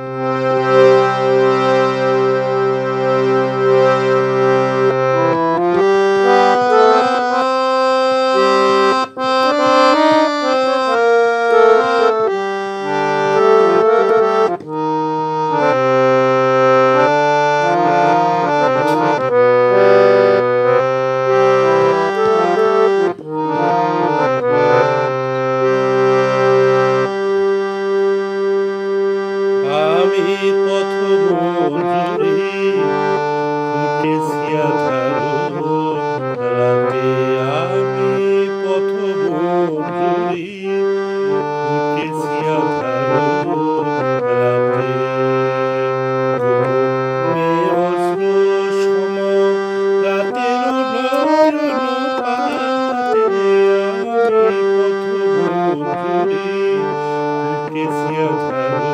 Música আমি পথ মজুরি ফুটেছিয়া ধরব রাতে আমি পথ মজুরি ফুটেছিয়া ধরব রাতে অশ্রু সম রাতের নয় It's you.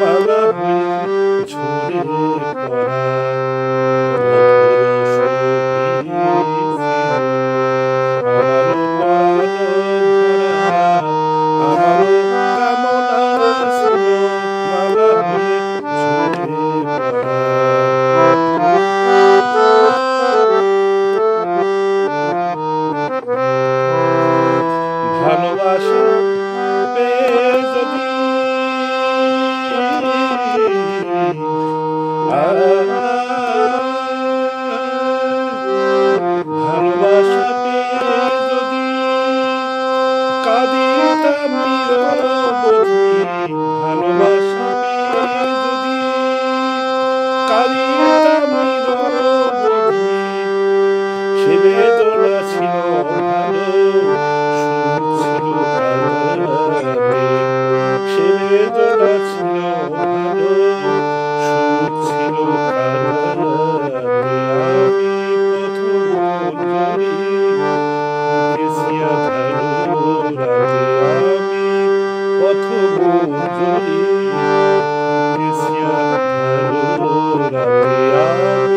마음이 조리를 거라. Thank you.